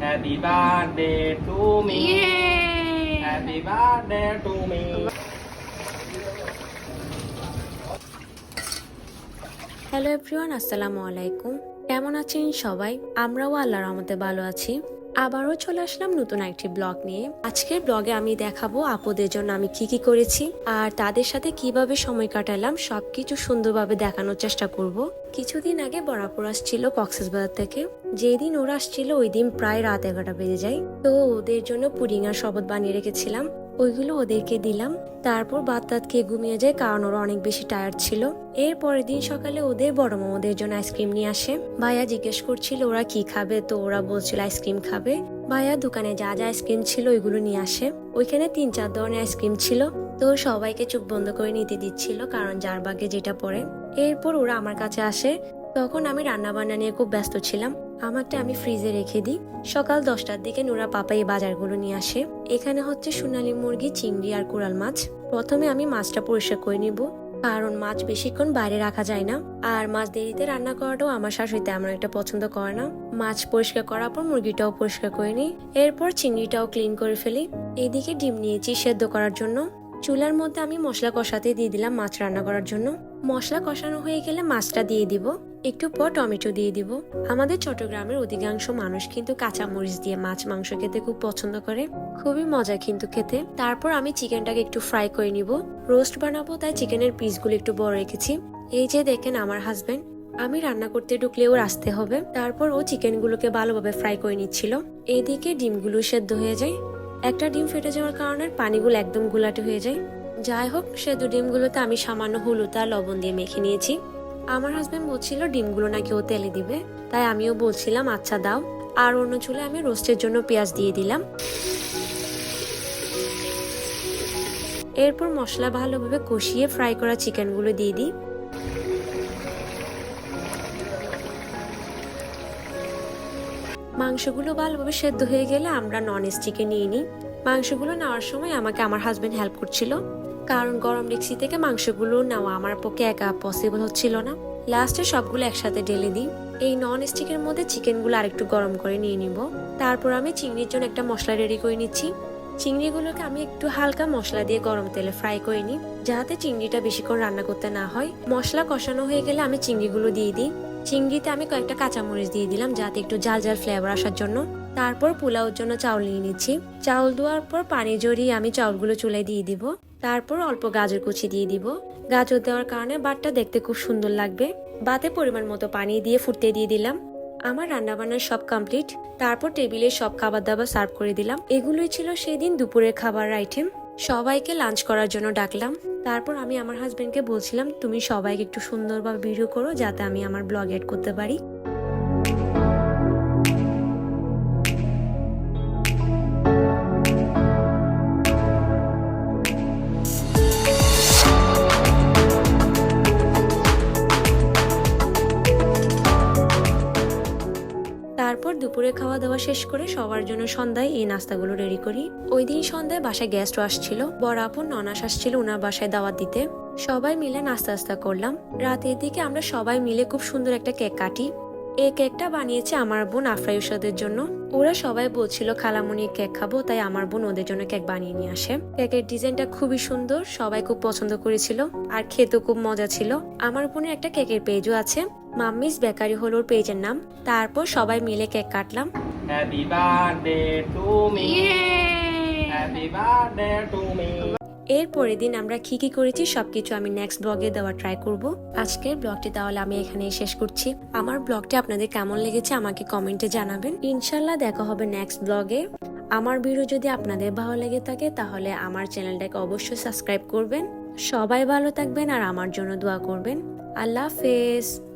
Happy birthday to me. Happy birthday to me. Hello everyone আসসালামু আলাইকুম। কেমন আছেন সবাই? আমরাও আল্লাহর রহমতে ভালো আছি। আবারও চলে আসলাম নতুন একটি ব্লগ নিয়ে। আজকের ব্লগে আমি দেখাবো আপদের জন্য আমি কি কি করেছি আর তাদের সাথে কীভাবে সময় কাটালাম, সবকিছু সুন্দরভাবে দেখানোর চেষ্টা করব। কিছুদিন আগে বরাপুর আসছিল কক্সবাজার থেকে। যেদিন ওরা আসছিল, ওই দিন প্রায় রাত এগারোটা বেজে যায়। তো ওদের জন্য পুডিং আর শবত বানিয়ে রেখেছিলাম। ওইগুলো ওদেরকে দিলাম। তারপর বাদ তাত খেয়ে ঘুমিয়ে যায় কারণ ওরা অনেক বেশি টায়ার্ড ছিল। এর পরের দিন সকালে ওদের বড় মা ওদের জন্য আইসক্রিম নিয়ে আসে। ভাইয়া জিজ্ঞেস করছিল, ওরা কি খাবে? তো ওরা বলছিল আইসক্রিম খাবে। ভাইয়া দোকানে যা যা আইসক্রিম ছিল ওইগুলো নিয়ে আসে। ওইখানে তিন চার ধরনের আইসক্রিম ছিল। তো সবাইকে চোখ বন্ধ করে নিতে দিচ্ছিল কারণ যার বাগে যেটা পড়ে। এরপর ওরা আমার কাছে আসে। তখন আমি রান্না বান্না নিয়ে খুব ব্যস্ত ছিলাম। আমারটা আমি ফ্রিজে রেখে দিই। সকাল দশটার দিকে নোরা পাপা এই বাজারগুলো নিয়ে আসে। এখানে হচ্ছে সোনালী মুরগি, চিংড়ি আর কোরাল মাছ। প্রথমে আমি মাছটা পরিষ্কার করে নিব, কারণ মাছ বেশিক্ষণ বাইরে রাখা যায় না। আর মাছ দেরিতে রান্না করাটাও আমার শাশুড়ি তেমন একটা পছন্দ করে না। মাছ পরিষ্কার করার পর মুরগিটাও পরিষ্কার করে নিই। এরপর চিংড়িটাও ক্লিন করে ফেলি। এদিকে ডিম নিয়েছি সেদ্ধ করার জন্য। চুলার মধ্যে আমি মশলা কষাতে দিয়ে দিলাম মাছ রান্না করার জন্য। মশলা কষানো হয়ে গেলে মাছটা দিয়ে দিব, একটু পর টমেটো দিয়ে দিব। আমাদের চট্টগ্রামের অধিকাংশ মানুষ কিন্তু কাঁচা মরিচ দিয়ে মাছ মাংস খেতে খুব পছন্দ করে। খুবই মজা কিন্তু খেতে। তারপর আমি চিকেনটাকে একটু ফ্রাই করে নিব। রোস্ট বানাবো, তাই চিকেনের পিসগুলো একটু বড় রেখেছি। এই যে দেখেন আমার হাজবেন্ড, আমি রান্না করতে ঢুকলে ওর আসতে হবে। তারপর ও চিকেনগুলোকে ভালোভাবে ফ্রাই করে নিচ্ছিল। এইদিকে ডিমগুলো সেদ্ধ হয়ে যায়। একটা ডিম ফেটে যাওয়ার কারণে পানিগুলো একদম গুলাটে হয়ে যায়। যাই হোক সেদ্ধ ডিমগুলোতে আমি সামান্য হলুদ আর লবণ দিয়ে মেখে নিয়েছি। আমার হাজবেন্ড বলছিল ডিমগুলো নাকি ও তেলে দিবে। তাই আমিও বলছিলাম আচ্ছা দাও। আর অন্য চুলে আমি রোস্টের জন্য পেঁয়াজ দিয়ে দিলাম। এরপর মশলা ভালোভাবে কষিয়ে ফ্রাই করা চিকেনগুলো দিয়ে দিই। মাংসগুলো ভালোভাবে সেদ্ধ হয়ে গেলে আমরা নন স্টিকে নিয়ে নিই। মাংসগুলো নেওয়ার সময় আমাকে আমার হাজবেন্ড হেল্প করছিল। কারণ গরম ডেক্সি থেকে মাংসগুলো নেওয়া আমার পক্ষে একা পসিবল হচ্ছিল না। লাস্টে সবগুলো একসাথে ঢেলে দিই। এই নন স্টিকের মধ্যে চিকেনগুলো আরেকটু গরম করে নিয়ে নিব। তারপর আমি চিংড়ির জন্য একটা মশলা রেডি করে নিচ্ছি। চিংড়িগুলোকে আমি একটু হালকা মশলা দিয়ে গরম তেলে ফ্রাই করে নিই। যাতে চিংড়িটা বেশিক্ষণ রান্না করতে না হয়। মশলা কষানো হয়ে গেলে আমি চিংড়িগুলো দিয়ে দিই। চিংড়িতে আমি কয়েকটা কাঁচামরিচ দিয়ে দিলাম, যাতে একটু জাল জাল ফ্লেভার আসার জন্য। তারপর পোলাওর জন্য চাউল নিয়ে নিচ্ছি। চাউল দেওয়ার পর পানি জড়িয়ে আমি চাউলগুলো চুলায় দিয়ে দিব। তারপর অল্প গাজর কুচি দিয়ে দিব। গাজর দেওয়ার কারণে বাটটা দেখতে খুব সুন্দর লাগবে। বাতে পরিমাণ মতো পানি দিয়ে ফুটতে দিয়ে দিলাম। আমার রান্নাবান্নার সব কমপ্লিট তারপর টেবিলে সব খাবার দাবার সার্ভ করে দিলাম। এগুলোই ছিল সেই দিন দুপুরের খাবার আইটেম সবাইকে লাঞ্চ করার জন্য ডাকলাম। তারপর আমি আমার হাজব্যান্ডকে বলছিলাম, তুমি সবাইকে একটু সুন্দরভাবে ভিডিও করো, যাতে আমি আমার ব্লগ এড করতে পারি। তারপর দুপুরে খাওয়া দাওয়া শেষ করে সবার জন্য সন্ধ্যায় এই নাস্তাগুলো রেডি করি। ওই দিন সন্ধ্যায় বাসায় গেস্টও আসছিল বড় আপন, ননাস আসছিল ওনার বাসায় দাওয়াত দিতে। সবাই মিলে নাস্তা আস্তা করলাম। রাতের দিকে আমরা সবাই মিলে খুব সুন্দর একটা কেক কাটি। এই কেকটা বানিয়েছে আমার বোন আফরাইসাদের জন্য। ওরা সবাই বলছিল খালামুনি কেক খাব। তাই আমার বোন ওদের জন্য কেক বানিয়ে নিয়ে আসে। কেকের ডিজাইনটা খুবই সুন্দর সবাই খুব পছন্দ করেছিল আর খেতেও খুব মজা ছিল। আমার বোনের একটা কেকের পেজও আছে মাম্মিস বেকারি হলো ওর পেজের নাম। তারপর সবাই মিলে কেক কাটলাম। Happy birthday to me. Happy birthday to me. এর পরের দিন আমরা কি কি করেছি সবকিছু আমি নেক্সট ব্লগে দেওয়ার ট্রাই করব। আজকের ব্লগটি তাহলে আমি এখানেই শেষ করছি। আমার ব্লগটি আপনাদের কেমন লেগেছে আমাকে কমেন্টে জানাবেন। ইনশাল্লাহ দেখা হবে নেক্সট ব্লগে আমার ভিডিও যদি আপনাদের ভালো লেগে থাকে, তাহলে আমার চ্যানেলটাকে অবশ্যই সাবস্ক্রাইব করবেন। সবাই ভালো থাকবেন আর আমার জন্য দোয়া করবেন। আল্লাহ হাফেজ।